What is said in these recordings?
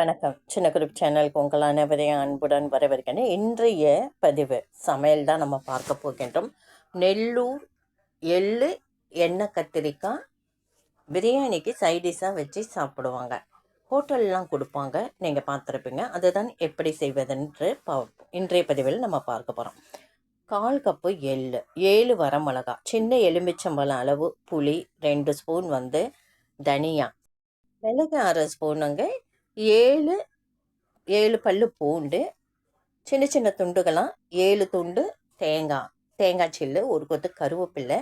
வணக்கம். சின்ன குரூப் சேனலுக்கு உங்கள் அனைவரையும் அன்புடன் வரவேற்கிறேன். இன்றைய பதிவு சமையல் தான் நம்ம பார்க்க போகின்றோம். நெல்லூர் எள்ளு எண்ணெய் கத்திரிக்காய் பிரியாணிக்கு சைடிஷாக வச்சு சாப்பிடுவாங்க. ஹோட்டல்லாம் கொடுப்பாங்க. நீங்கள் பார்த்துருப்பீங்க. அதுதான் எப்படி செய்வதென்று பா இன்றைய பதிவில் நம்ம பார்க்க போகிறோம் கால் கப்பு எள்ளு ஏழு வரமிளகா சின்ன எலுமிச்சம்பழம் அளவு புளி ரெண்டு ஸ்பூன் வந்து தனியா மிளகு அரை ஸ்பூனுங்க ஏழு ஏழு பல்லு பூண்டு சின்ன சின்ன துண்டுகளாம் ஏழு துண்டு தேங்காய் தேங்காய் சில்லு ஒரு கொத்து கருவேப்பில்லை.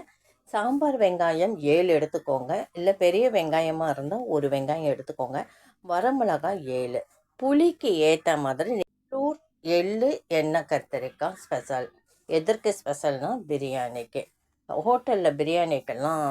சாம்பார் வெங்காயம் ஏழு எடுத்துக்கோங்க. இல்லை பெரிய வெங்காயமாக இருந்தால் ஒரு வெங்காயம் எடுத்துக்கோங்க. வரமிளகாய் ஏழு. புளிக்கு ஏற்ற மாதிரி நெல்லூர் எள்ளு எண்ணெய் கத்திரிக்காய் ஸ்பெஷல் எதற்கு ஸ்பெஷல்னா பிரியாணிக்கு. ஹோட்டலில் பிரியாணிக்கெல்லாம்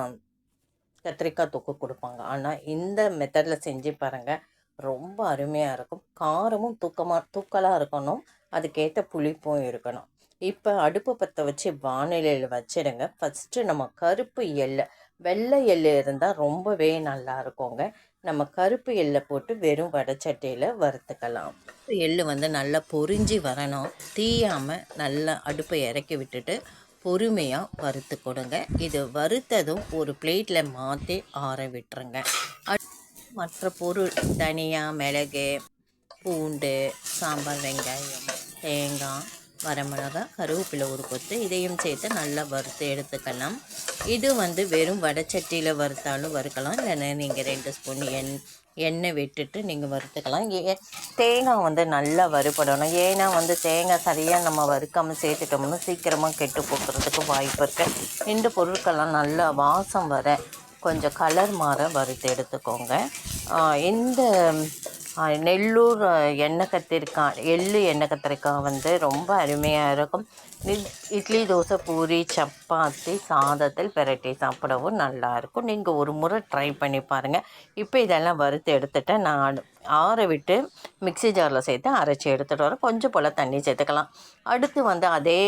கத்திரிக்காய் தொக்கு கொடுப்பாங்க. ஆனால் இந்த மெத்தடில் செஞ்சு பாருங்கள் ரொம்ப அருமையாக இருக்கும். காரமும் தூக்கமாக தூக்கலாக இருக்கணும். அதுக்கேற்ற புளிப்பும் இருக்கணும். இப்போ அடுப்பு பற்ற வச்சு வானிலையில் வச்சிடுங்க. ஃபஸ்ட்டு நம்ம கருப்பு எள்ளை வெள்ளை எள்ளு இருந்தால் ரொம்பவே நல்லா இருக்குங்க. நம்ம கருப்பு எள்ளை போட்டு வெறும் வடைச்சட்டியில் வறுத்துக்கலாம். எள்ளு வந்து நல்லா பொறிஞ்சி வரணும். தீயாமல் நல்லா அடுப்பை இறக்கி விட்டுட்டு பொறுமையாக வறுத்து கொடுங்க. இது வறுத்ததும் ஒரு பிளேட்டில் மாற்றி ஆற விட்டுருங்க. மற்ற பொருள் தனியா மிளகு பூண்டு சாம்பார் வெங்காயம் தேங்காய் வரமிளகா கருவேப்பிலை ஒரு கொத்து. இதையும் சேர்த்து நல்லா வறுத்து எடுத்துக்கலாம். இது வந்து வெறும் வடைச்சட்டியில் வறுத்தாலும் வறுக்கலாம். இல்லைன்னா நீங்கள் ரெண்டு ஸ்பூன் எண் எண்ணெய் விட்டுட்டு நீங்கள் வறுத்துக்கலாம். ஏ தேங்காய் வந்து நல்லா வறுபடணும். ஏன்னா வந்து தேங்காய் சரியாக நம்ம வறுக்காமல் சேர்த்துட்டோம்னா சீக்கிரமாக கெட்டு போக்குறதுக்கு வாய்ப்பு இருக்குது இந்த பொருட்கள்லாம் நல்லா வாசம் வர கொஞ்சம் கலர் மாற வறுத்து எடுத்துக்கோங்க. இந்த நெல்லூர் எண்ணெய் கத்திரிக்காய் எள்ளு எண்ணெய் கத்திரிக்காய் வந்து ரொம்ப அருமையாக இருக்கும். இட்லி தோசை பூரி சப்பாத்தி சாதத்தில் பெரட்டி சாப்பிடவும் நல்லாயிருக்கும் நீங்கள் ஒரு முறை ட்ரை பண்ணி பாருங்கள் இப்போ இதெல்லாம் வறுத்து எடுத்துகிட்டு நான் ஆற விட்டு மிக்சி ஜாரில் சேர்த்து அரைச்சி எடுத்துகிட்டு வரேன். கொஞ்சம் போல் தண்ணி சேர்த்துக்கலாம். அடுத்து வந்து அதே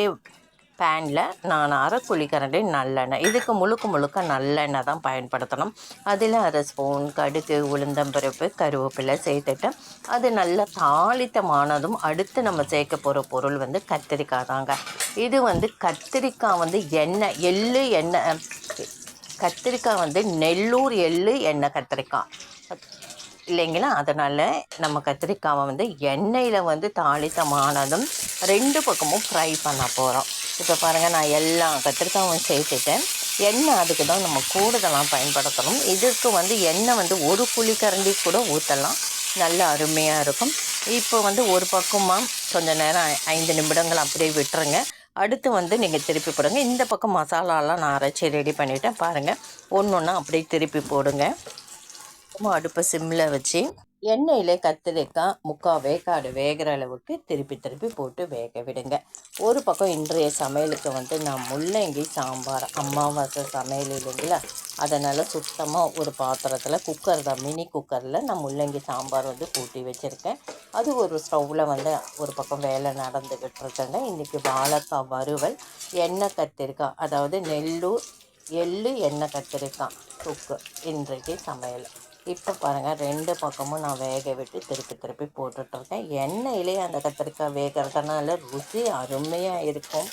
பேனில் நான் அரை குழிக்கரண்டி நல்லெண்ணெய். இதுக்கு முழுக்க முழுக்க நல்லெண்ணெய் தான் பயன்படுத்தணும். அதில் அரை ஸ்பூன் கடுகு உளுந்தம்பருப்பு கருவேப்பிலை சேர்த்துட்டு அது நல்லா தாளித்தமானதும் அடுத்து நம்ம சேர்க்க போகிற பொருள் வந்து கத்திரிக்காய் தாங்க. இது வந்து கத்திரிக்காய் வந்து எண்ணெய் எள்ளு எண்ணெய் கத்திரிக்காய் வந்து நெல்லூர் எள்ளு எண்ணெய் கத்திரிக்காய். இல்லைங்களா? அதனால் நம்ம கத்திரிக்காவை வந்து எண்ணெயில் வந்து தாளித்தமானதும் ரெண்டு பக்கமும் ஃப்ரை பண்ண போகிறோம் இப்போ பாருங்கள் நான் எல்லா கத்திரிக்காயும் சேர்த்துட்டேன். எண்ணெய் அதுக்கு தான் நம்ம கூடுதலாக பயன்படுத்தணும். இதுக்கு வந்து எண்ணெய் வந்து ஒரு புளிக்கரண்டி கூட ஊற்றலாம் நல்ல அருமையாக இருக்கும். இப்போ வந்து ஒரு பக்கமாக கொஞ்சம் நேரம் ஐந்து நிமிடங்கள் அப்படியே விட்டுருங்க. அடுத்து வந்து நீங்கள் திருப்பி போடுங்க. இந்த பக்கம் மசாலாலாம் நான் அரைச்சி ரெடி பண்ணிவிட்டேன் பாருங்கள் ஒன்று ஒன்றா அப்படியே திருப்பி போடுங்க. அடுப்பை சிம்மில் வச்சு எண்ணெயில் கத்திரிக்காய் முக்கால் வேக்காடு வேகிற அளவுக்கு திருப்பி திருப்பி போட்டு வேக விடுங்க. ஒரு பக்கம் இன்றைய சமையலுக்கு வந்து நான் முள்ளங்கி சாம்பார் அமாவாசை சமையல் இல்லைங்களா? அதனால் சுத்தமாக ஒரு பாத்திரத்தில் குக்கர் தான் மினி குக்கரில் நான் முள்ளங்கி சாம்பார் வந்து கூட்டி வச்சுருக்கேன். அது ஒரு ஸ்டவ்வில் வந்து ஒரு பக்கம் வேலை நடந்துக்கிட்டு இருக்கேங்க. இன்றைக்கி வாழைக்காய் வறுவல் எண்ணெய் கத்திரிக்காய் அதாவது நெல்லூர் எள்ளு எண்ணெய் கத்திரிக்காய் தொக்கு இன்றைக்கு சமையல். இப்போ பாருங்கள் ரெண்டு பக்கமும் நான் வேக விட்டு திருப்பி திருப்பி போட்டுட்ருக்கேன். எண்ணெயிலே அந்த கத்திரிக்காய் வேகிறதுனால ருசி அருமையாக இருக்கும்.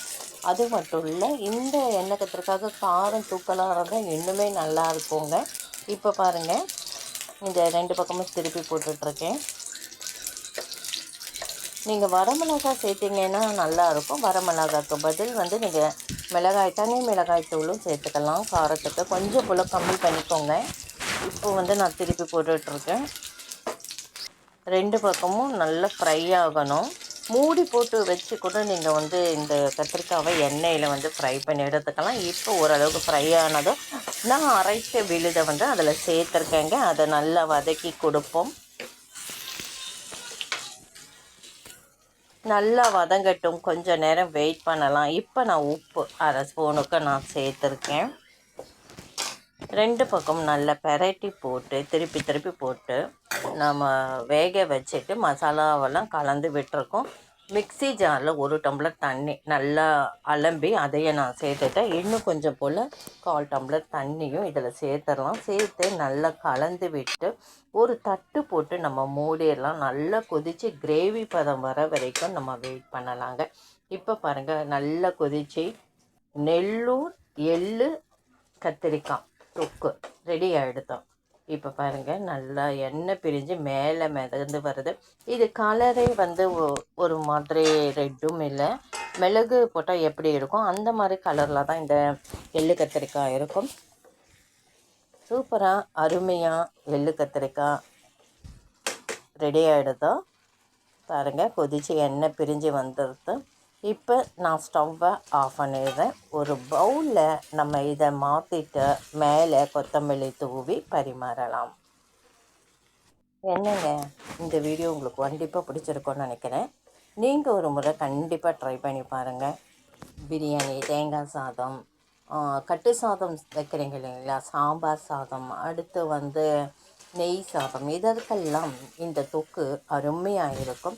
அது மட்டும் இல்லை இந்த எண்ணெய் கத்திரிக்காய்க்கு காரம் தூக்கலாக இருந்தால் இன்னுமே நல்லா இருக்குங்க. இப்போ பாருங்கள் இந்த ரெண்டு பக்கமும் திருப்பி போட்டுட்ருக்கேன். நீங்கள் வரமிளகாய் சேர்த்திங்கன்னா நல்லாயிருக்கும் வரமிளகாய்க்கு பதில் வந்து நீங்கள் மிளகாய் தனி மிளகாய் தூளும் சேர்த்துக்கலாம். காரத்துக்கு கொஞ்சம் போல் கம்மி பண்ணிக்கோங்க. இப்போ வந்து நான் திருப்பி போட்டுட்ருக்கேன். ரெண்டு பக்கமும் நல்லா ஃப்ரை ஆகணும். மூடி போட்டு வச்சு கூட நீங்கள் வந்து இந்த கத்திரிக்காவை எண்ணெயில் வந்து ஃப்ரை பண்ணி எடுத்துக்கலாம். இப்போ ஓரளவுக்கு ஃப்ரை ஆனதும் நான் அரைச்ச விழுதை வந்து அதில் சேர்த்துருக்கேங்க. அதை நல்லா வதக்கி கொடுப்போம். நல்லா வதங்கட்டும். கொஞ்சம் நேரம் வெயிட் பண்ணலாம். இப்போ நான் உப்பு அரை ஸ்பூனுக்கு நான் சேர்த்துருக்கேன். ரெண்டு பக்கம் நல்லா பெரட்டி போட்டு திருப்பி திருப்பி போட்டு நம்ம வேக வச்சுட்டு மசாலாவெல்லாம் கலந்து விட்டுருக்கோம். மிக்ஸி ஜாரில் ஒரு டம்ளர் தண்ணி நல்லா அலம்பி அதையே நான் சேர்த்துட்டேன். இன்னும் கொஞ்சம் போல் கால் டம்ளர் தண்ணியும் இதில் சேர்த்துடலாம். சேர்த்து நல்லா கலந்து விட்டு ஒரு தட்டு போட்டு நம்ம மூடிடலாம். நல்லா கொதித்து கிரேவி பதம் வர வரைக்கும் நம்ம வெயிட் பண்ணலாங்க. இப்போ பாருங்கள் நல்லா கொதித்து நெல்லூர் எள்ளு கத்திரிக்காய். தொக்கு ரெடி ஆகிடுதோம் இப்போ பாருங்கள் நல்லா எண்ணெய் பிரிஞ்சு மேலே மிதந்து வருது. இது கலரே வந்து ஒரு மாதிரி ரெட்டும் இல்லை. மிளகு போட்டால் எப்படி இருக்கும்? அந்த மாதிரி கலரில் தான் இந்த எள்ளு கத்திரிக்காய் இருக்கும். சூப்பராக அருமையாக எள்ளு கத்திரிக்காய் ரெடி ஆகிடுதோ பாருங்கள் கொதிச்சு எண்ணெய் பிரிஞ்சு வந்துடுது இப்போ நான் ஸ்டவ்வை ஆஃப் பண்ணிடுறேன். ஒரு பவுலில் நம்ம இதை மாற்றிட்டு மேலே கொத்தமல்லி தூவி பரிமாறலாம். என்னங்க? இந்த வீடியோ உங்களுக்கு கண்டிப்பாக பிடிச்சிருக்கோன்னு நினைக்கிறேன். நீங்கள் ஒரு முறை கண்டிப்பாக ட்ரை பண்ணி பாருங்கள் பிரியாணி தேங்காய் சாதம் கட்டு சாதம் வைக்கிறீங்க இல்லைங்களா? சாம்பார் சாதம் அடுத்து வந்து நெய் சாதம் இதற்கெல்லாம் இந்த தொக்கு அருமையாக இருக்கும்.